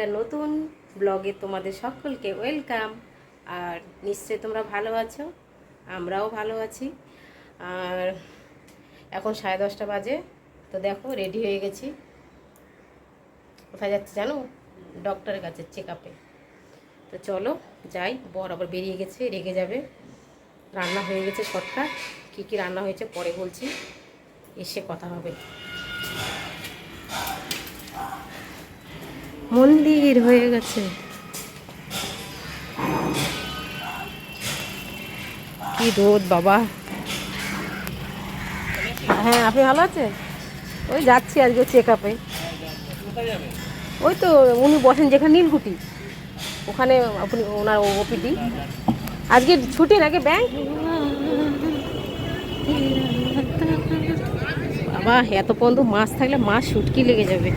একটা নতুন ব্লগে তোমাদের সকলকে ওয়েলকাম। আর নিশ্চয়ই তোমরা ভালো আছো, আমরাও ভালো আছি। আর এখন সাড়ে দশটা বাজে, তো দেখো রেডি হয়ে গেছি। কোথায় যাচ্ছে জানো? ডক্টরের কাছে চেক আপে তো চলো যাই, বর আবার বেরিয়ে গেছে, রেগে যাবে। রান্না হয়ে গেছে শর্টকাট কী কী রান্না হয়েছে পরে বলছি, এসে কথা হবে। মন্দির হয়ে গেছে। কি রোদ, বাবা। হ্যাঁ আপনি ভালো আছেন? ওই যাচ্ছি আজকে চেক আপে ওই তো উনি বসেন যেখানে নীলকুটি ওখানে আপনি ওনার ওপিডি আজকে ছুটি নাকি ব্যাংক বাবা এত পর্যন্ত মাছ থাকলে মাছ শুটকি লেগে যাবে।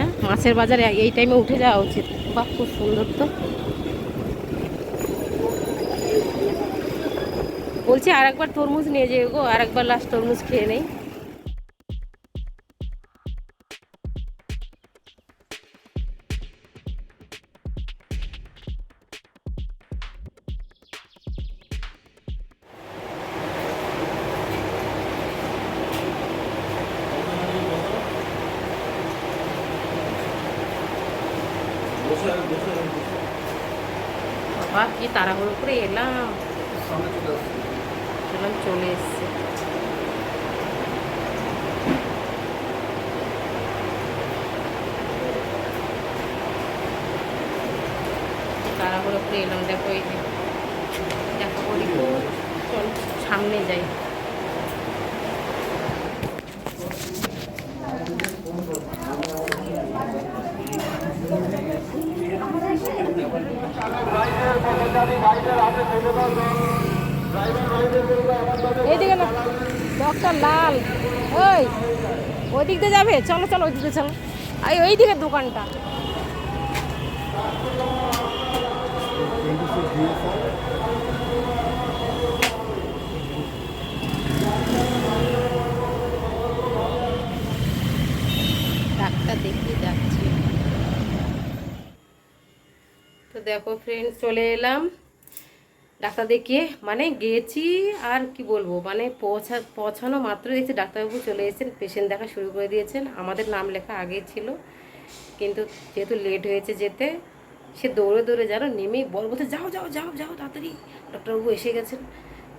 হ্যাঁ মাছের বাজারে এই টাইমে উঠে যাওয়া উচিত। বা খুব সুন্দর তো। বলছি আর একবার তরমুজ নিয়ে যেও গো আর একবার লাস্ট তরমুজ খেয়ে নেই। বাবা কি তাড়াহুড়ো করে এলাম। এলাম চলে এসছে। তাড়াহুড়ো করে এলাম। দেখো এই দেখো সামনে যাই এইদিকে না ডক্টর লাল। ওই ওই দিক দিয়ে যাবে? চলো চলো ওই দিকে চলো। এই ওই দিকের দোকানটা। ডাক্তার তো দেখো ফ্রেন্ড চলে এলাম। ডাক্তার দেখিয়ে মানে গেছি আর কি বলব মানে পৌঁছা, পৌঁছানো মাত্র দেখছি ডাক্তারবাবু চলে এসেছেন পেশেন্ট দেখা শুরু করে দিয়েছেন। আমাদের নাম লেখা আগেই ছিল, কিন্তু যেহেতু লেট হয়েছে যেতে, সে দৌড়ে দৌড়ে যেন নেমেই বল বলতে যাও যাও যাও যাও, তাড়াতাড়ি। ডক্টরবাবু এসে গেছেন,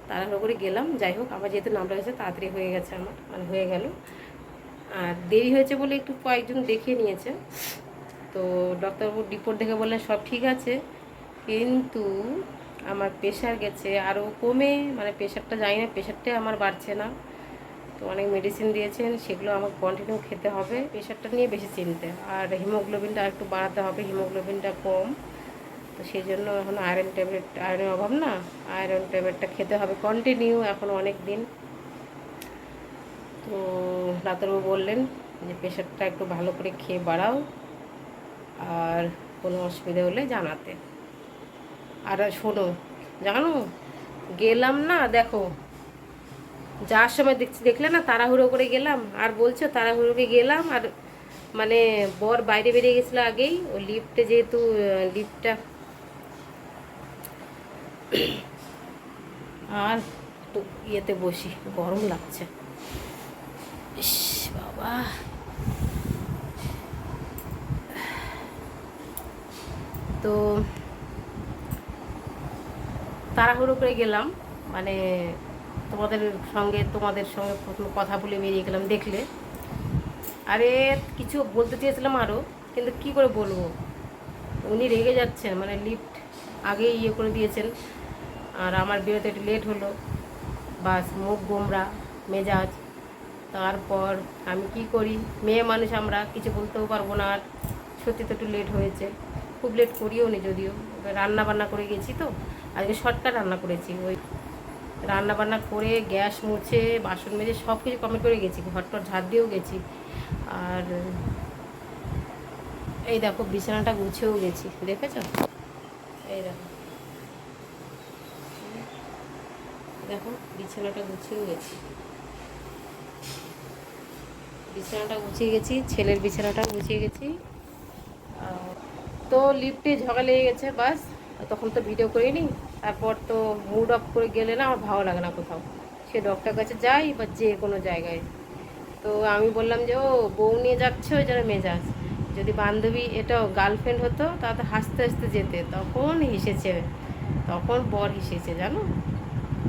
তাড়াহুড়ো করে গেলাম। যাই হোক, আমার যেহেতু নামটা হয়েছে, তাড়াতাড়ি হয়ে গেছে আমার মানে হয়ে গেল। আর দেরি হয়েছে বলে একটু কয়েকজন দেখিয়ে নিয়েছে তো ডক্টরবাবু রিপোর্ট দেখে বললেন, সব ঠিক আছে। কিন্তু আমার প্রেশার গেছে। আরও কমে মানে প্রেশারটা জানি না প্রেশারটা আমার বাড়ছে না। তো অনেক মেডিসিন দিয়েছেন, সেগুলো আমাকে কন্টিনিউ খেতে হবে। প্রেশারটা নিয়ে বেশি চিনতে। আর হিমোগ্লোবিনটা একটু বাড়াতে হবে হিমোগ্লোবিনটা কম। তো সেই জন্য এখন আয়রন ট্যাবলেট আয়রনের অভাব না? আয়রন ট্যাবলেটটা খেতে হবে কন্টিনিউ এখন অনেক দিন তো ডাক্তারবাবু বললেন যে প্রেশারটা একটু ভালো করে খেয়ে বাড়াও। আর কোনো অসুবিধা হলে জানাতে। আর শোনো, জানো, গেলাম না, দেখো যার সময় দেখছি, দেখলে না, তাড়াহুড়ো করে গেলাম, আর বলছো তাড়াহুড়ো করে গেলাম, আর মানে বর বাইরে বেরিয়ে গেছিল আগেই, ও লিফটে যেহেতু লিফটটা আর একটু ইয়েতে বসি, গরম লাগছে। ইস, বাবা। তো তাড়াহুড়ো করে গেলাম মানে তোমাদের সঙ্গে তোমাদের সঙ্গে প্রথম কথা বলে বেরিয়ে গেলাম দেখলে। আরে, কিছু বলতে চেয়েছিলাম আরও কিন্তু কি করে বলব? উনি রেগে যাচ্ছেন মানে লিফট আগে ইয়ে করে দিয়েছেন। আর আমার বেরোতে একটু লেট হলো, বাস, মুখ গোমরা, মেজাজ। তারপর আমি কি করি? মেয়ে মানুষ আমরা, কিছু বলতেও পারব না আর। সত্যি তো একটু লেট হয়েছে, খুব লেট করিও নি যদিও। রান্না বান্না করে গেছি তো। আজকে শর্টকাট রান্না করেছি, ওই রান্না বান্না করে, গ্যাস মুছে, বাসন মেজে সব কিছু কমে করে গেছি ঘরটর ঝাড় দিয়েও গেছি। আর এই দেখো, বিছানাটা গুছেও গেছি, দেখেছ? এই দেখো। দেখো, বিছানাটা গুছিয়েও গেছি। বিছানাটা গুছিয়ে গেছি, ছেলের বিছানাটা গুছিয়ে গেছি। তো লিফটে ঝগড়া লেগে গেছে, বাস। তখন তো ভিডিও করিনি তারপর তো মুড অফ করে গেলে না আমার ভালো লাগে না কোথাও। সে ডক্টর কাছে যাই বা যে কোনো জায়গায়। তো আমি বললাম যে, ও, বউ নিয়ে যাচ্ছে, ওই জন্য মেজাজ। যদি বান্ধবী এটাও গার্লফ্রেন্ড হতো তাতে হাসতে হাসতে যেতে। তখন হেসেছে। তখন বর হেসেছে, জানো?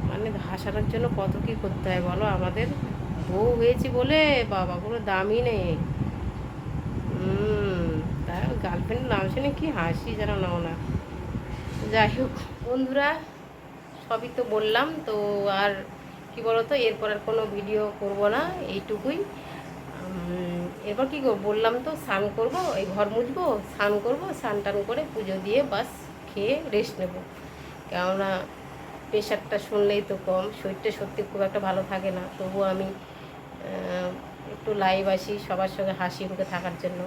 মানে হাসানোর জন্য কত কী করতে হয় বলো? আমাদের বউ হয়েছি বলে বাবা কোনো দামই নেই। হুম, তাই গার্লফ্রেন্ড নাম শুনে কি হাসি যেন নাও না। যাই হোক, বন্ধুরা, সবই তো বললাম, তো আর কি বলতো, এরপর আর কোনো ভিডিও করব না, এইটুকুই। এরপর কি করব, বললাম তো, স্নান করব, এই ঘর মুছবো, স্নান করব, স্নান টান করে পুজো দিয়ে বাস খেয়ে রেস্ট নেব। কেননা, প্রেশারটা শুনলেই তো কম, শরীরটা সত্যি খুব একটা ভালো থাকে না। তবুও আমি একটু লাইভ আসি সবার সঙ্গে হাসি মুখে থাকার জন্য।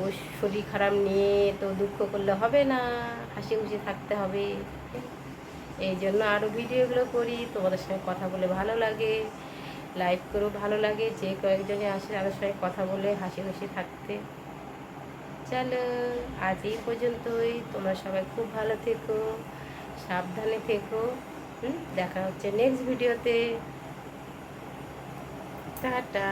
ও শরীর খারাপ নিয়ে তো দুঃখ করলে হবে না, হাসি খুশি থাকতে হবে। এই জন্য আরও ভিডিওগুলো করি, তোমাদের সঙ্গে কথা বলে ভালো লাগে লাইভ করেও ভালো লাগে, যে কয়েকজনে আসে তাদের সঙ্গে কথা বলে হাসি খুশি থাকতে। চলো, আজ এই পর্যন্তই, তোমরা সবাই খুব ভালো থেকো, সাবধানে থেকো দেখা হচ্ছে নেক্সট ভিডিওতে টাটা।